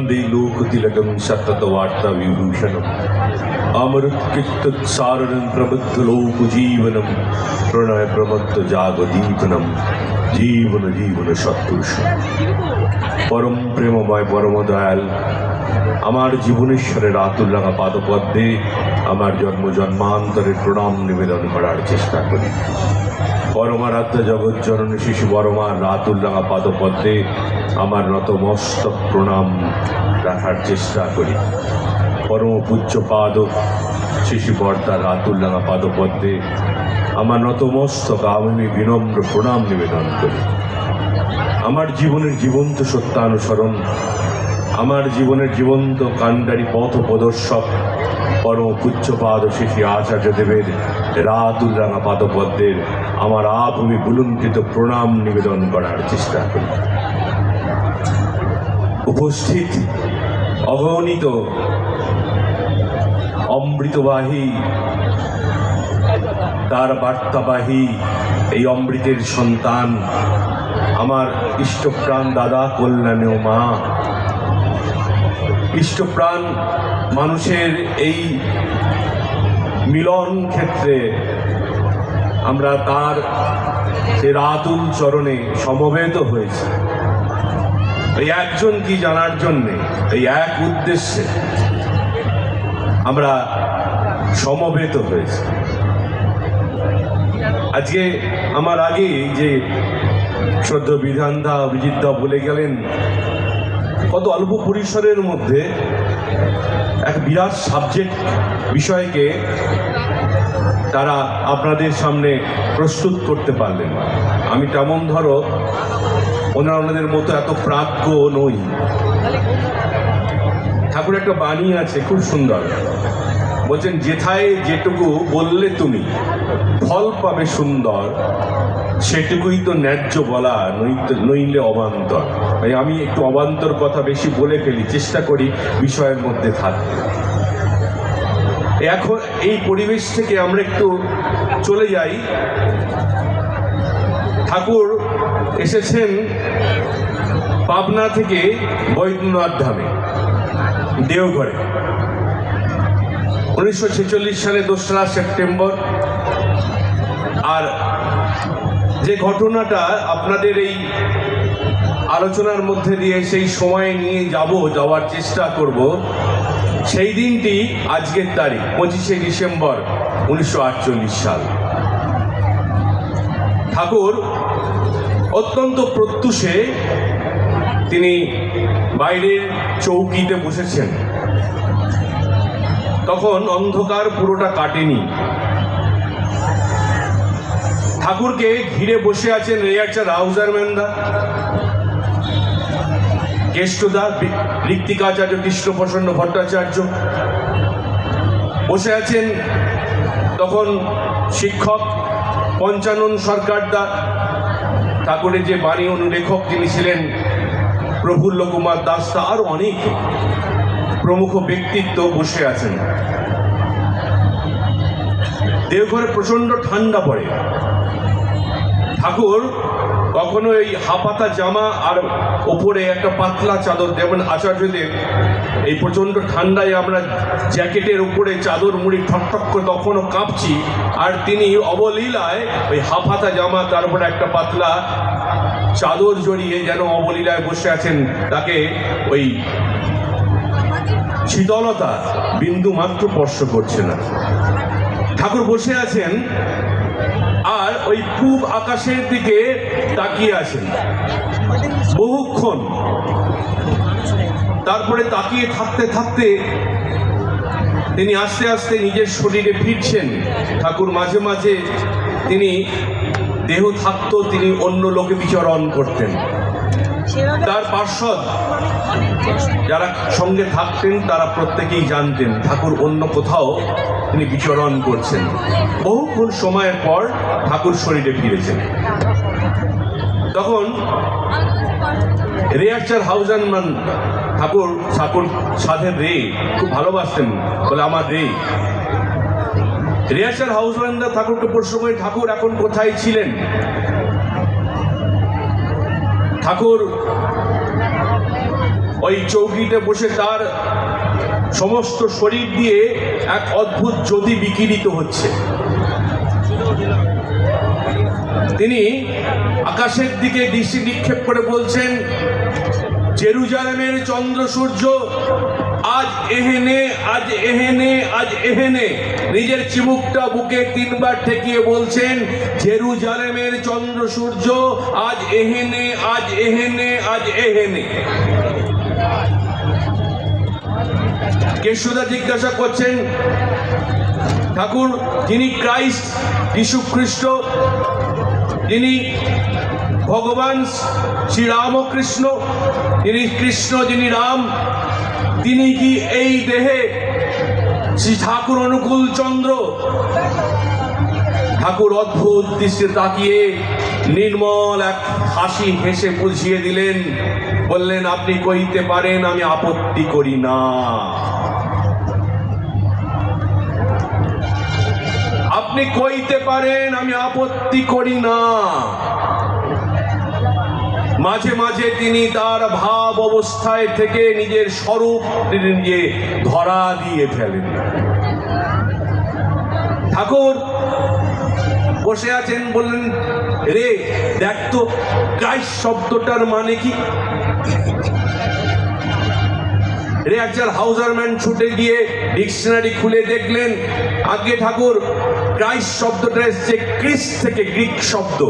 ఆనందే లోక తిలకం సతత వార్త విభూషణం. అమరుత్కిత్తత్సారణం ప్రబద్ధ లోక జీవనం. প্রণয় প্রবত্ত জাগদীপনম জীবন জীবন সত্পুরুষ পরম প্রেমময় পরম দয়াল আমার জীবনেশ্বরের আতুল লাগা পাদপদ্মে আমার জন্ম জন্মান্তরের প্রণাম নিবেদন করার চেষ্টা করি পরমারাধ্য জগৎ জননী শিশু বরমার রাতুল্লাহা পাদপদ্মে আমার নতমস্তক প্রণাম রাখার চেষ্টা করি। পরম পূজ্য পাদ শিশু বর্তার রাতুল্লাহা পাদপদ্মে আমার নতমস্তক আমি বিনম্র প্রণাম নিবেদন করি। আমার জীবনের জীবন্ত সত্যানুসরণ, আমার জীবনের জীবন্ত কাণ্ডারি পথ প্রদর্শক পরম পুচ্ছপাদ শিশি আচার্য দেবের রাতুল্লাঙা পাদপদ্মের আমার আভূমি বুলুণ্ঠিত প্রণাম নিবেদন করার চেষ্টা করি। উপস্থিত অগণিত অমৃতবাহী, তার বার্তাবাহী এই অমৃতের সন্তান, আমার ইষ্টপ্রাণ দাদা কল্যাণেও মা। ইষ্টপ্রাণ মানুষের এই মিলন ক্ষেত্রে আমরা তার সে রাতুল চরণে সমবেত হয়েছি। এই একজন কি জানার জন্যে? এই এক উদ্দেশ্যে আমরা সমবেত হয়েছি। আজকে আমার আগে যে শ্রদ্ধ বিধানদা অভিজিৎদা বলে গেলেন, কত অল্প পরিসরের মধ্যে বিরাট সাবজেক্ট বিষয়কে তারা আপনাদের সামনে প্রস্তুত করতে পারলেন। আমি তেমন ধরো ওনারা ওনাদের মতো এত প্রাজ্ঞ নই। ঠাকুর একটা বাণী আছে, খুব সুন্দর। বলছেন, যেথায় যেটুকু বললে তুমি, ফল পাবে সুন্দর, সেটুকুই তো ন্যায্য বলা নইলে অবান্তর। তাই আমি একটু অবান্তর কথা বেশি বলে ফেলি, চেষ্টা করি বিষয়ের মধ্যে থাকতে এখন এই পরিবেশ থেকে আমরা একটু চলে যাই। ঠাকুর এসেছেন পাবনা থেকে বৈদ্যনাথ ধামে, দেওঘরে। উনিশশো ছেচল্লিশ সালে দোসরা সেপ্টেম্বর। আর যে ঘটনাটা আপনাদের এই আলোচনার মধ্যে দিয়ে সেই সময় নিয়ে যাব, যাওয়ার চেষ্টা করব। সেই দিনটি আজকের তারিখ, পঁচিশে ডিসেম্বর উনিশশো আটচল্লিশ সাল। ঠাকুর অত্যন্ত প্রত্যুষে তিনি বাইরের চৌকিতে বসেছেন। তখন অন্ধকার পুরোটা কাটেনি। ঠাকুরকে ঘিরে বসে আছেন রেয়ারচা রাউজার ম্যানদা কেষ্টদা ঋত্বিকাচার্য কৃষ্ণপ্রসন্ন ভট্টাচার্য বসে আছেন তখন শিক্ষক পঞ্চানন সরকারদা, ঠাকুরের যে বাণী অনুলেখক যিনি ছিলেন প্রফুল্ল কুমার দাসদা আরও অনেক প্রমুখ ব্যক্তিত্ব বসে আছেন। দেওঘরে প্রচণ্ড ঠান্ডা পড়ে। ঠাকুর কখনো এই হাপাতা জামা আর ওপরে একটা পাতলা চাদর, যেমন আচার্যদেব এই প্রচণ্ড ঠান্ডায় আমরা জ্যাকেটের উপরে চাদর মুড়ি ঠকঠক করে তখনও কাঁপছি, আর তিনি অবলীলায় ওই হাফাতা জামা, তার উপরে একটা পাতলা চাদর জড়িয়ে যেন অবলীলায় বসে আছেন, তাকে ওই শীতলতা বিন্দু মাত্র স্পর্শ করছে না। ঠাকুর বসে আছেন আর ওই পূব আকাশের দিকে তাকিয়ে আছেন বহুক্ষণ। তারপরে তাকিয়ে থাকতে থাকতে তিনি আস্তে আস্তে নিজের শরীরে ফিরছেন। ঠাকুর মাঝে মাঝে তিনি দেহ থাকতো, তিনি অন্য লোকে বিচরণ করতেন। তার পার্শ্বদ যারা সঙ্গে থাকতেন, তারা প্রত্যেকেই জানতেন, ঠাকুর অন্য কোথাও তিনি বিচরণ করছেন। বহুক্ষণ সময়ের পর ঠাকুর শরীরে ফিরেছেন। তখন রেয়ারচার হাউজানমান ঠাকুর ঠাকুর সাধের রে খুব ভালোবাসতেন, বলে, আমার রে। রেয়ারচার হাউজম্যানরা ঠাকুরকে সময় ঠাকুর, এখন কোথায় ছিলেন? ঠাকুর ওই চৌকিতে বসে তার সমস্ত শরীর দিয়ে এক অদ্ভুত জ্যোতি বিকিরিত হচ্ছে। তিনি আকাশের দিকে দৃষ্টি নিক্ষেপ করে বলছেন, জেরুজালেমের চন্দ্র সূর্য, আজ এহেনে আজ এহেনে আজ এহেনে। নিজের চিমুকটা বুকে তিনবার ঠেকিয়ে বলছেন, জেরুজালেমের চন্দ্র সূর্য, আজ এহেনে আজ এহেনে আজ এহেনে। কেশুদা জিজ্ঞাসা করছেন, ঠাকুর, যিনি ক্রাইস্ট, যীশু খ্রিস্ট, যিনি ভগবান শ্রীরামকৃষ্ণ যিনি কৃষ্ণ, যিনি রাম, তিনি কি এই দেহে শ্রী ঠাকুর অনুকূল চন্দ্র? ঠাকুর অদ্ভুত দৃষ্টি তাকিয়ে নির্মল এক হাসি হেসে বুঝিয়ে দিলেন, বললেন, আপনি কইতে পারেন, আমি আপত্তি করি না। আপনি কইতে পারেন, আমি আপত্তি করি না। মাঝে মাঝে তিনি তার ভাব অবস্থায় থেকে নিজের স্বরূপ নিজে ধরা দিয়ে ফেলেন। ঠাকুর, বসে আছেন বললেন, রে, দেখ তো ক্রাইস্ট শব্দটার মানে কি? রে, একজন হাউজারম্যান ছুটে গিয়ে ডিকশনারি খুলে দেখলেন আগে ঠাকুর ক্রাইস্ট শব্দটা এসছে ক্রিস থেকে গ্রিক শব্দ।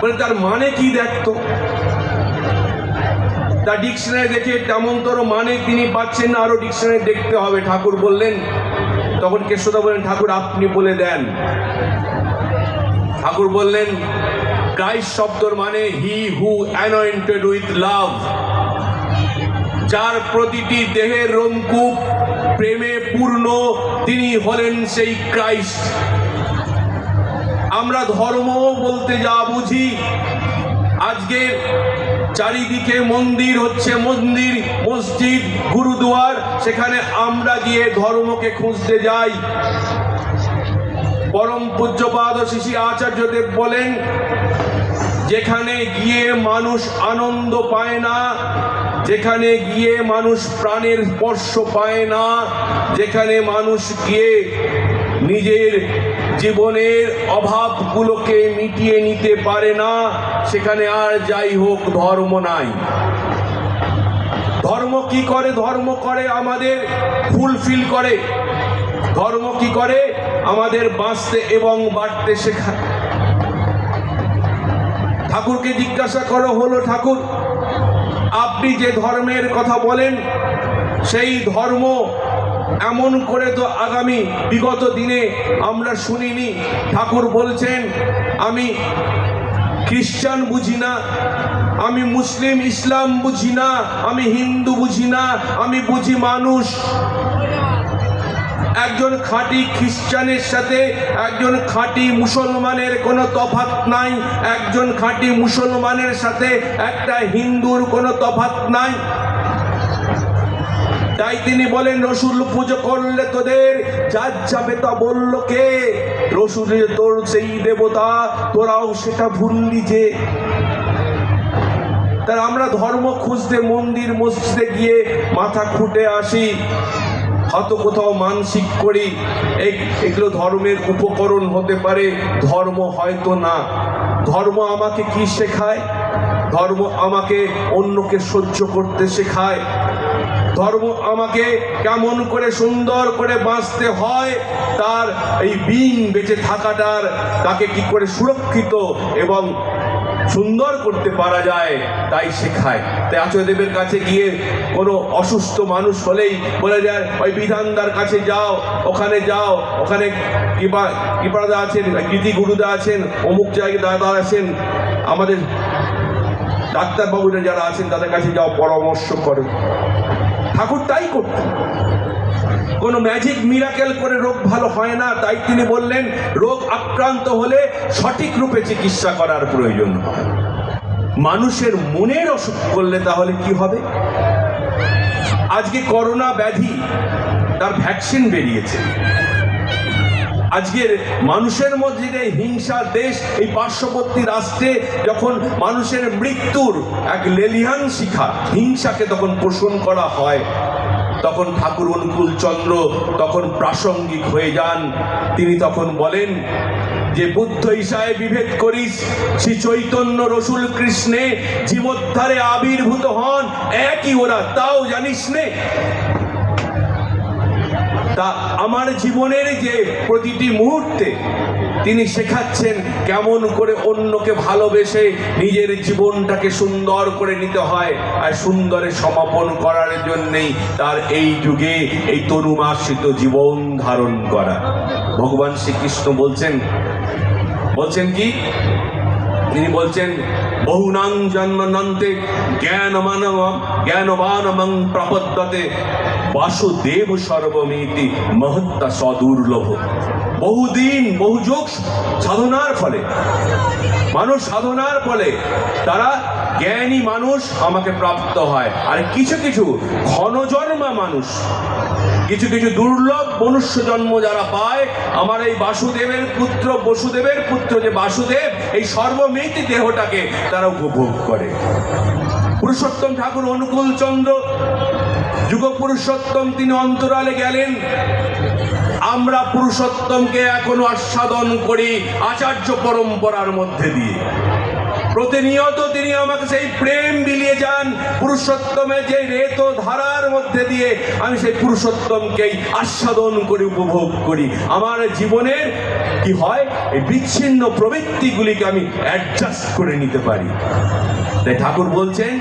বলে তার মানে কি দেখতো? তার ডিকশনারি দেখে তেমনতর মানে তিনি পাচ্ছেন না, আরও ডিকশনারি দেখতে হবে। ঠাকুর বললেন, তখন কেশোদা বললেন, ঠাকুর, আপনি বলে দেন। ঠাকুর বললেন ক্রাইস্ট শব্দর মানে হি হু অ্যানয়েন্টেড উইথ লাভ। যার প্রতিটি দেহের রঙ্কুপ প্রেমে পূর্ণ তিনি হলেন সেই ক্রাইস্ট। আমরা ধর্ম বলতে যা বুঝি, আজকে চারিদিকে মন্দির হচ্ছে মন্দির, মসজিদ, গুরুদুয়ার, সেখানে আমরা গিয়ে ধর্মকে খুঁজতে যাই। পরম পূজ্যপাদ শিশি আচার্যদেব বলেন, যেখানে গিয়ে মানুষ আনন্দ পায় না যেখানে গিয়ে মানুষ প্রাণের স্পর্শ পায় না, যেখানে মানুষ গিয়ে নিজের জীবনের অভাবগুলোকে মিটিয়ে নিতে পারে না, সেখানে আর যাই হোক, ধর্ম নাই। ধর্ম কি করে? ধর্ম করে আমাদের ফুলফিল করে। ধর্ম কি করে? আমাদের বাঁচতে এবং বাড়তে শেখায় ঠাকুরকে জিজ্ঞাসা করো, হলো ঠাকুর আপনি যে ধর্মের কথা বলেন, সেই ধর্ম এমন করে তো আগামী বিগত দিনে আমরা শুনিনি। ঠাকুর বলছেন, আমি খ্রিস্টান বুঝি না, আমি মুসলিম, ইসলাম বুঝি না, আমি হিন্দু বুঝি না, আমি বুঝি মানুষ। একজন খাঁটি খ্রিস্টানের সাথে একজন খাঁটি মুসলমানের কোনো তফাত নাই, একজন খাঁটি মুসলমানের সাথে একটা হিন্দুর কোনো তফাত নাই। তাই তিনি বলেন, রসুল পুজো করলে তোদের যার যাবে তা বলল কে? রসুল তোর সেই দেবতা, তোরাও সেটা ভুললি যে। তার আমরা ধর্ম খুঁজতে, মন্দির মসজিদে গিয়ে মাথা খুঁটে আসি। হয়তো কোথাও মানসিক করি। এগুলো ধর্মের উপকরণ হতে পারে। ধর্ম হয়তো না। ধর্ম আমাকে কি শেখায়? ধর্ম আমাকে অন্যকে সহ্য করতে শেখায়। ধর্ম আমাকে কেমন করে সুন্দর করে বাঁচতে হয়, তার এই বিং বেঁচে থাকাটার, তাকে কি করে সুরক্ষিত এবং সুন্দর করতে পারা যায়, তাই শেখায়। তাই আচার্যদেবের কাছে গিয়ে কোনো অসুস্থ মানুষ হলেই বলে যায় ওই বিধানদার কাছে যাও, ওখানে যাও, ওখানে কৃপা কৃপাদা আছেন, কৃতি গুরুদা আছেন, অমুক জায়গায় দাদা আছেন, আমাদের ডাক্তারবাবুরা যারা আছেন, তাদের কাছে যাও, পরামর্শ করে। ঠাকুর তাই করতেন। কোনো ম্যাজিক মিরাকেল করে রোগ ভালো হয় না, তাই তিনি বললেন, রোগ আক্রান্ত হলে সঠিক রূপে চিকিৎসা করার প্রয়োজন মানুষের মনের অসুখ করলে তাহলে কি হবে? আজকে করোনা ব্যাধি তার ভ্যাকসিন বেরিয়েছে। আজকের মানুষের মধ্যে হিংসা, দেশ, এই পার্শ্ববর্তী রাষ্ট্রে যখন মানুষের মৃত্যুর এক লেলিহান শিখা হিংসাকে তখন পোষণ করা হয় তখন ঠাকুর অনুকূল চন্দ্র তখন প্রাসঙ্গিক হয়ে যান। তিনি তখন বলেন, যে বুদ্ধ ঈশায় বিভেদ করিস, শ্রী চৈতন্য রসুল কৃষ্ণে জীবোদ্ধারে আবির্ভূত হন, একই ওরা, তাও জানিস নে? তা আমার জীবনের যে প্রতিটি মুহূর্তে তিনি শেখাচ্ছেন কেমন করে অন্যকে ভালোবেসে নিজের জীবনটাকে সুন্দর করে নিতে হয় আর সুন্দরে সমাপন করার জন্যেই তার এই যুগে এই তরুমাশ্রিত জীবন ধারণ করা। ভগবান শ্রীকৃষ্ণ বলছেন বলছেন কি? তিনি বলছেন, বহুনাং জন্মনন্তে জ্ঞানমানম জ্ঞানবানমং প্রপদ্যতে বাসুদেব সর্বমিতি মহত্তা সদুর্লভ। বহুদিন বহু যুগ সাধনার ফলে, মানুষ সাধনার ফলে, তারা জ্ঞানী মানুষ আমাকে প্রাপ্ত হয়। আর কিছু কিছু ঘনজন্মা মানুষ, কিছু কিছু দুর্লভ মনুষ্য জন্ম যারা পায়, আমার এই বাসুদেবের পুত্র, বসুদেবের পুত্র যে বাসুদেব, এই সর্বমিতি দেহটাকে তারা উপভোগ করে। পুরুষোত্তম ঠাকুর অনুকূল চন্দ্র যুগ পুরুষোত্তম তিনি অন্তরালে গেলেন। আমরা পুরুষোত্তমকে এখনও আস্বাদন করি আচার্য পরম্পরার মধ্যে দিয়ে। প্রতিনিয়ত তিনি আমাকে সেই প্রেম বিলিয়ে যান পুরুষোত্তমের যে রেত ধারার মধ্যে দিয়ে আমি সেই পুরুষোত্তমকেই আস্বাদন করে, উপভোগ করি। আমার জীবনের কি হয়, এই বিচ্ছিন্ন প্রবৃত্তিগুলিকে আমি অ্যাডজাস্ট করে নিতে পারি। তাই ঠাকুর বলছেন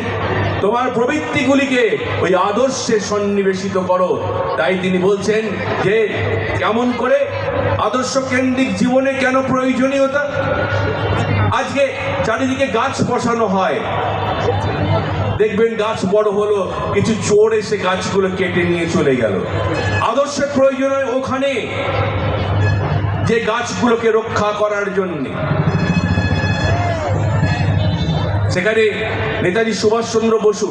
তোমার প্রবৃত্তিগুলিকে ওই আদর্শে সন্নিবেশিত করো। তাই তিনি বলছেন যে, কেমন করে? আদর্শ কেন্দ্রিক জীবনে কেন প্রয়োজনীয়তা? আজকে চারিদিকে গাছ বসানো হয়। দেখবেন গাছ বড় হলো, কিছু চোর এসে গাছগুলো কেটে নিয়ে চলে গেল। আদর্শের প্রয়োজন হয় ওখানে, যে গাছগুলোকে রক্ষা করার জন্যে। সেখানে নেতাজি সুভাষচন্দ্র বসু,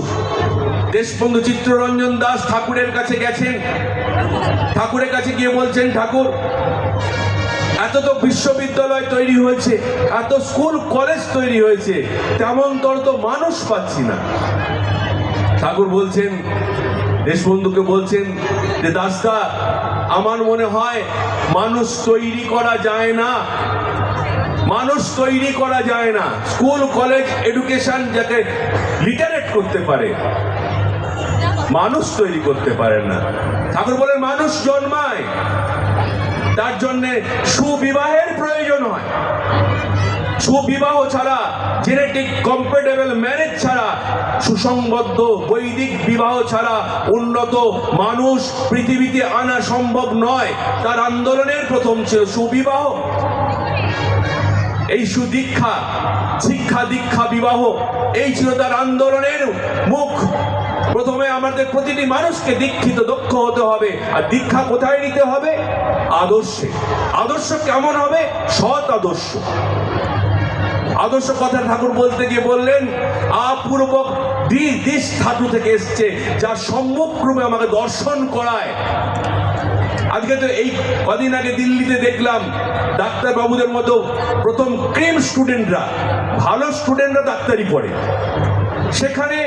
দেশবন্ধু চিত্তরঞ্জন দাস ঠাকুরের কাছে গেছেন। ঠাকুরের কাছে গিয়ে বলছেন, ঠাকুর, এত তো বিশ্ববিদ্যালয় তৈরি হয়েছে, এত স্কুল, কলেজ তৈরি হয়েছে, তেমন তোর তো মানুষ পাচ্ছি না। ঠাকুর বলছেন, দেশবন্ধুকে বলছেন যে, দাসদা, আমার মনে হয় মানুষ তৈরি করা যায় না। মানুষ তৈরি করা যায় না। স্কুল, কলেজ এডুকেশন যাকে লিটারেট করতে পারে, মানুষ তৈরি করতে পারেন না। ঠাকুর বলেন, মানুষ জন্মায়, তার জন্য সুবিবাহের প্রয়োজন হয়। সুবিবাহ ছাড়া জেনেটিক কম্পেটেবল ম্যারেজ ছাড়া, সুসংবদ্ধ বৈদিক বিবাহ ছাড়া উন্নত মানুষ পৃথিবীতে আনা সম্ভব নয়। তার আন্দোলনের প্রথম ছিল সুবিবাহ। এই সুদীক্ষা, শিক্ষা দীক্ষা বিবাহ, এই ছিল তার আন্দোলনের মুখ। প্রথমে আমাদের প্রতিটি মানুষকে দীক্ষিত, দক্ষ হতে হবে। আর দীক্ষা কোথায় নিতে হবে? আদর্শে। আদর্শ কেমন হবে? সৎ আদর্শ। আদর্শ কথা ঠাকুর বলতে গিয়ে বললেন, আপূর্বক দিস ধাতু থেকে এসছে, যা সম্মুখরূপে আমাকে দর্শন করায়। আজকে তো এই কদিন আগে দিল্লিতে দেখলাম ডাক্তার বাবুদের মতো প্রথম ক্রিম স্টুডেন্টরা, ভালো স্টুডেন্টরা ডাক্তারি পড়ে। সেখানে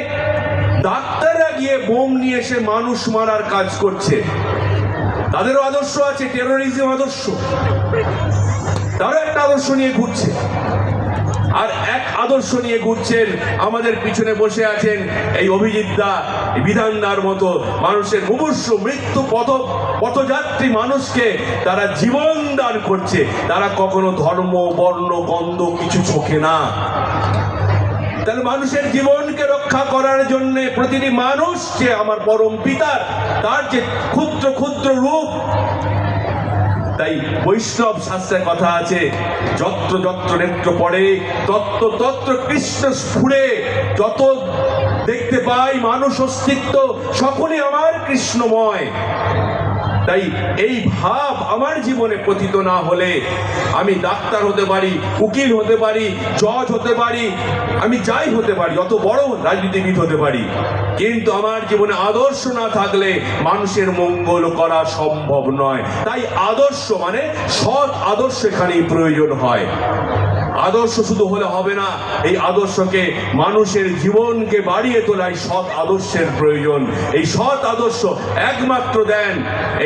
ডাক্তাররা গিয়ে বোম নিয়ে এসে মানুষ মারার কাজ করছে। তাদেরও আদর্শ আছে টেরোরিজম আদর্শ। তারও একটা আদর্শ নিয়ে ঘুরছে। আর এক আদর্শ নিয়ে ঘুরছেন আমাদের পিছনে বসে আছেন এই অভিজিৎ দা। বিধানদার মতো মানুষের মুমূর্ষ মৃত্যু পথ, পথযাত্রী মানুষকে তারা জীবন দান করছে। তারা কখনো ধর্ম, বর্ণ, গন্ধ কিছু চোখে না। তাহলে মানুষের জীবনকে রক্ষা করার জন্য প্রতিটি মানুষ যে আমার পরম পিতার, তার যে ক্ষুদ্র ক্ষুদ্র রূপ, তাই বৈষ্ণব শাস্ত্রের কথা আছে, যত্র যত্র নেত্র পড়ে, তত্র তত্র কৃষ্ণ স্ফুরে, যত দেখতে পাই মানুষ অস্তিত্ব, সকলে আমার কৃষ্ণময়। তাই এই ভাব আমার জীবনে পতিত না হলে আমি ডাক্তার হতে পারি, উকিল হতে পারি, জজ হতে পারি, আমি যাই হতে পারি, অত বড় রাজনীতিবিদ হতে পারি। কিন্তু আমার জীবনে আদর্শ না থাকলে মানুষের মঙ্গল করা সম্ভব নয়। তাই আদর্শ মানে সৎ আদর্শ এখানেই প্রয়োজন হয়। আদর্শ শুধু হলে হবে না, এই আদর্শকে মানুষের জীবনকে বাড়িয়ে তোলাই সৎ আদর্শের প্রয়োজন। এই সৎ আদর্শ একমাত্র দেন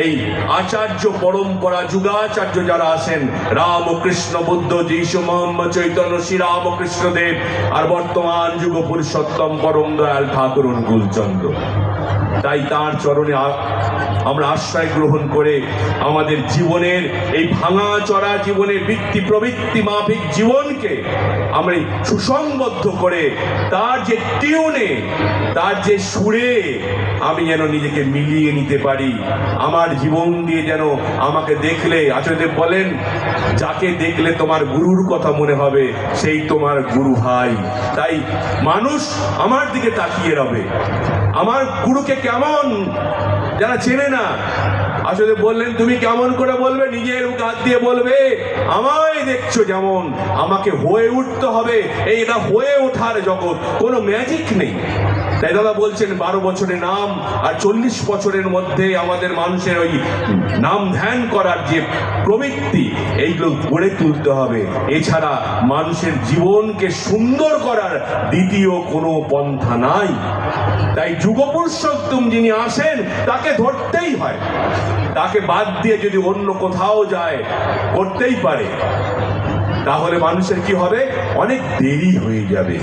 এই আচার্য পরম্পরা, যুগাচার্য যারা আছেন, রাম কৃষ্ণ, বুদ্ধ, যীশু, মোহাম্মদ, চৈতন্য, শ্রী রামকৃষ্ণ দেব আর বর্তমান যুগ পুরুষোত্তম পরম দয়াল ঠাকুর অনুকূলচন্দ্র তাই তার চরণে আমরা আশ্রয় গ্রহণ করে আমাদের জীবনের এই ভাঙা চড়া জীবনের বৃত্তি প্রবৃত্তি মাফিক জীবনকে আমরা সুসংবদ্ধ করে তার যে টিউনে, তার যে সুরে আমি যেন নিজেকে মিলিয়ে নিতে পারি। আমার জীবন দিয়ে যেন আমাকে দেখলে, আচার্যদেব বলেন, যাকে দেখলে তোমার গুরুর কথা মনে হবে, সেই তোমার গুরু ভাই। তাই মানুষ আমার দিকে তাকিয়ে রবে। আমার গুরুকে কেমন যারা চেনে না আসলে বললেন, তুমি কেমন করে বলবে? নিজের হাত দিয়ে বলবে, আমায় দেখছ যেমন, আমাকে হয়ে উঠতে হবে। এই এটা হয়ে ওঠার জগৎ, কোনো ম্যাজিক নেই। তাই দাদা বলছেন, বারো বছরের নাম আর চল্লিশ বছরের মধ্যে আমাদের মানুষের ওই নাম ধ্যান করার যে প্রবৃত্তি, এইগুলো গড়ে তুলতে হবে। এছাড়া মানুষের জীবনকে সুন্দর করার দ্বিতীয় কোনো পন্থা নাই। তাই যুগপুরুষোত্তম যিনি আসেন, তাকে ধরতেই হয়। তাকে বাদ দিয়ে যদি অন্য কোথাও যায়, করতেই পারে। তাহলে মানুষের কি হবে? অনেক দেরি হয়ে যাবে।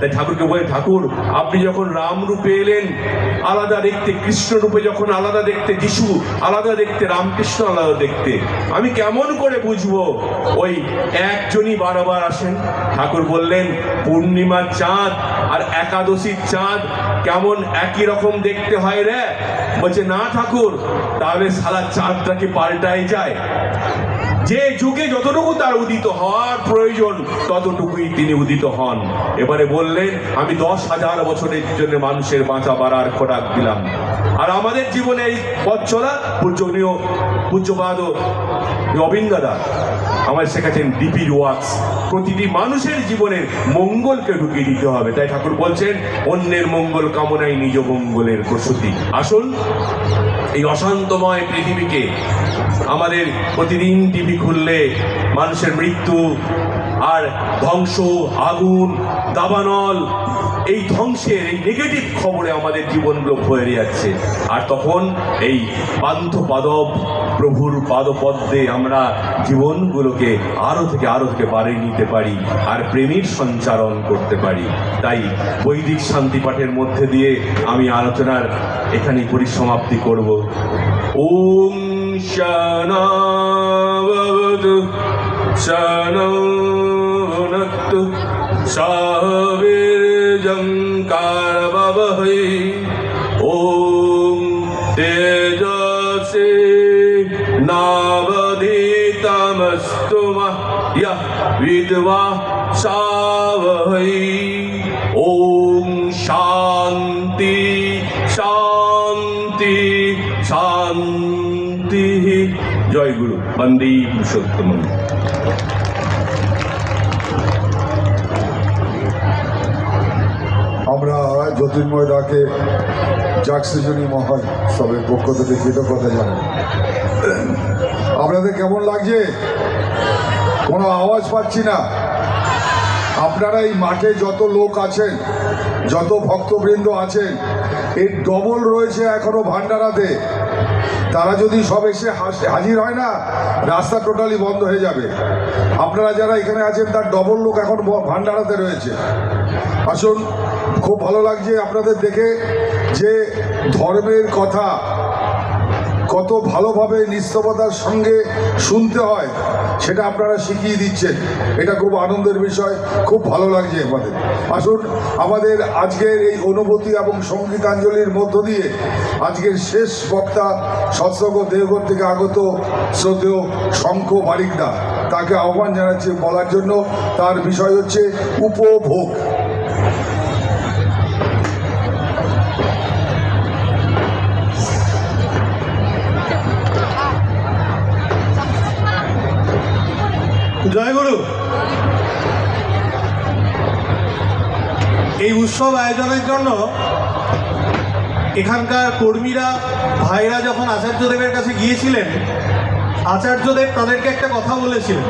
তাই ঠাকুরকে বলে, ঠাকুর, আপনি যখন রাম রূপে এলেন, আলাদা দেখতে, কৃষ্ণ রূপে যখন আলাদা দেখতে, যিশু আলাদা দেখতে, রামকৃষ্ণ আলাদা দেখতে, আমি কেমন করে বুঝব? ওই একজনই বারবার আসেন। ঠাকুর বললেন, পূর্ণিমার চাঁদ আর একাদশীর চাঁদ কেমন একই রকম দেখতে হয় রে? বলছে, না ঠাকুর, তাহলে সারা চাঁদটাকে পাল্টাই যায়? যে যুগে যতটুকু তার উদিত হওয়ার প্রয়োজন, ততটুকুই তিনি উদিত হন। এবারে বললেন, আমি দশ হাজার বছরের জন্য মানুষের বাঁচা বাড়ার খোরাক দিলাম। আর আমাদের জীবনে এই পথ চলা পূজনীয় পূজ্যপাদ অবিন্দাদা আমার শেখাচ্ছেন ডিপির ওয়ার্কস প্রতিটি মানুষের জীবনের মঙ্গলকে ঢুকিয়ে দিতে হবে। তাই ঠাকুর বলছেন, অন্যের মঙ্গল কামনাই নিজ মঙ্গলের প্রসূতি আসুন, এই অশান্তময় পৃথিবীকে আমাদের প্রতিদিন টিভি খুললে মানুষের মৃত্যু আর ধ্বংস, আগুন, দাবানল, এই ধ্বংসের এই নেগেটিভ খবরে আমাদের জীবনগুলো ভরে যাচ্ছে। আর তখন এই পান্থ পাদব প্রভুর পাদপদ্মে আমরা জীবনগুলোকে আরও থেকে আরও থেকে বাড়িয়ে নিতে পারি আর প্রেমের সঞ্চারণ করতে পারি। তাই বৈদিক শান্তি পাঠের মধ্যে দিয়ে আমি আলোচনার এখানে পরিসমাপ্তি করব। ওম শানৌ ভুনক্তু সাবীর্যঙ্কারববহৈ ওম তেজসে নাবধীতমস্তু মহ্যः বিদ্বা সাবহৈ ওম শান্তি শান্তি শান্তি জয় গুরু বন্দে পুরুষোত্তম আমরা জ্যোতির্ময় দাকে জাকসিজনী মহান সবের পক্ষ থেকে কৃতজ্ঞতা জানাই। আপনাদের কেমন লাগছে? কোনো আওয়াজ পাচ্ছি না। আপনারা এই মাঠে যত লোক আছেন, যত ভক্তবৃন্দ আছেন, এর ডবল রয়েছে এখনও ভান্ডারাতে তারা যদি সব এসে হাজির হয় না, রাস্তা টোটালি বন্ধ হয়ে যাবে। আপনারা যারা এখানে আছেন, তার ডবল লোক এখন ভান্ডারাতে রয়েছে। আসুন খুব ভালো লাগছে আপনাদের দেখে যে ধর্মের কথা কত ভালোভাবে নিস্তবতার সঙ্গে শুনতে হয়, সেটা আপনারা শিখিয়ে দিচ্ছেন। এটা খুব আনন্দের বিষয়, খুব ভালো লাগছে আমাদের। আসুন, আমাদের আজকের এই অনুভূতি এবং সঙ্গীতাঞ্জলির মধ্য দিয়ে আজকের শেষ বক্তা সৎসঙ্গ দেহগর থেকে আগত শ্রদ্ধেয় শঙ্খ বারিকদা, তাকে আহ্বান জানাচ্ছি বলার জন্য। তার বিষয় হচ্ছে উপভোগ। জয়গুরু। এই উৎসব আয়োজনের জন্য এখানকার কর্মীরা, ভাইরা যখন আচার্যদেবের কাছে গিয়েছিলেন, আচার্যদেব তাদেরকে একটা কথা বলেছিলেন।